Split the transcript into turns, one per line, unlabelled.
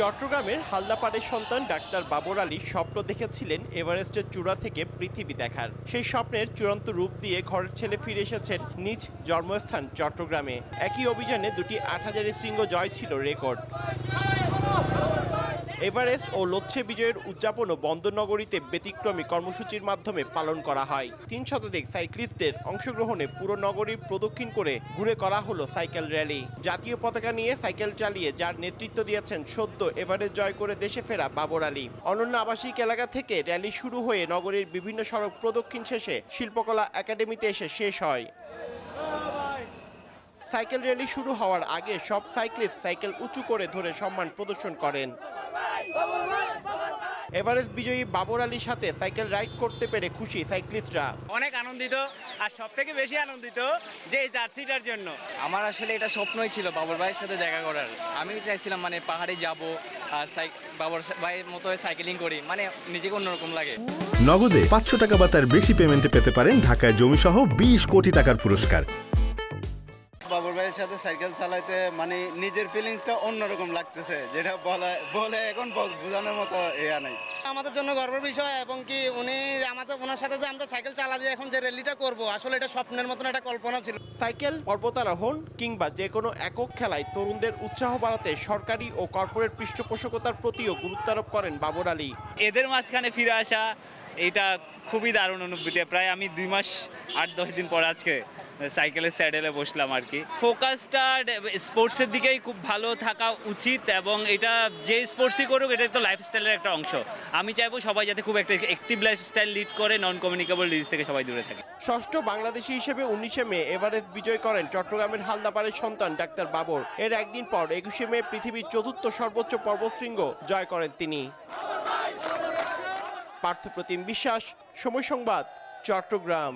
চট্টগ্রামের হালদাপাড়ের সন্তান ডাক্তার বাবর আলী স্বপ্ন দেখেছিলেন এভারেস্টের চূড়া থেকে পৃথিবী দেখার। সেই স্বপ্নের চূড়ান্ত রূপ দিয়ে ঘরের ছেলে ফিরে এসেছেন নিজ জন্মস্থান চট্টগ্রামে। একই অভিযানে দুটি আট হাজারের শৃঙ্গ জয় ছিল রেকর্ড। এভারেস্ট ও লোচ্ছে বিজয়ের উদযাপনও বন্দরনগরীতে ব্যতিক্রমী কর্মসূচির মাধ্যমে পালন করা হয়। তিন শতাধিক সাইক্লিস্টদের অংশগ্রহণে পুরো নগরী প্রদক্ষিণ করে ঘুরে করা হলো সাইকেল র্যালি। জাতীয় পতাকা নিয়ে সাইকেল চালিয়ে যার নেতৃত্ব দিয়েছেন সদ্য এভারেস্ট জয় করে দেশে ফেরা বাবর আলী। অনন্য আবাসিক এলাকা থেকে র্যালি শুরু হয়ে নগরীর বিভিন্ন সড়ক প্রদক্ষিণ শেষে শিল্পকলা একাডেমিতে এসে শেষ হয়। সাইকেল র্যালি শুরু হওয়ার আগে সব সাইক্লিস্ট সাইকেল উঁচু করে ধরে সম্মান প্রদর্শন করেন। এভারেস্ট বিজয়ী বাবর আলীর সাথে সাইকেল রাইড করতে পেরে খুশি সাইক্লিস্টরা।
অনেক আনন্দিত আর সব থেকে বেশি আনন্দিত যে এই জার্সিটার জন্য।
আমার আসলে এটা স্বপ্নই ছিল বাবর ভাইয়ের সাথে দেখা করার। আমিও চাইছিলাম মানে পাহাড়ে যাব আর বাবর ভাইয়ের মতো সাইকেলিং করি। মানে নিজেকে অন্যরকম লাগে।
নগদে পাঁচশো টাকা বা তার বেশি পেমেন্টে পেতে পারেন ঢাকায় জমিসহ বিশ কোটি টাকার পুরস্কার।
বাবর ভাইয়ের সাথে সাইকেল চালাইতে মানে নিজের ফিলিংসটা অন্যরকম লাগতেছে যেটা বলা বলে এখন বোঝানোর মতো ইয়া নাই।
আমাদের জন্য গর্বের বিষয় এবং কি উনি আমাদের ওনার সাথে যে আমরা সাইকেল চালা যে এখন যে র্যালিটা করব আসলে এটা স্বপ্নের মতন একটা কল্পনা ছিল।
সাইকেল পর্বতারোহণ কিংবা যে কোনো একক খেলায় তরুণদের উৎসাহ বাড়াতে সরকারি ও কর্পোরেট পৃষ্ঠপোষকতার প্রতিও গুরুত্ব আরোপ করেন বাবর আলী।
এদের মাঝখানে ফিরে আসা এটা খুবই দারুণ অনুভূতি। প্রায় আমি দুই মাস আট দশ দিন পর আজকে সাইকেলের স্যাডেলে বসলাম আর কি। ফোকাসটা স্পোর্টসের দিকেই খুব ভালো থাকা উচিত এবং এটা যে স্পোর্টসই করুক এটা তো লাইফস্টাইলের একটা অংশ। আমি চাইব সবাই যাতে খুব একটা অ্যাক্টিভ লাইফস্টাইল লিড করে নন কমিউনিকেবল ডিজিজ থেকে সবাই দূরে থাকে।
ষষ্ঠ বাংলাদেশি হিসেবে উনিশে মে এভারেস্ট বিজয় করেন চট্টগ্রামের হালদাপাড়ের সন্তান ডাক্তার বাবর। এর একদিন পর একুশে মে পৃথিবীর চতুর্থ সর্বোচ্চ পর্বতশৃঙ্গ জয় করেন তিনি। পার্থপ্রতিম বিশ্বাস, সময় সংবাদ, চট্টগ্রাম।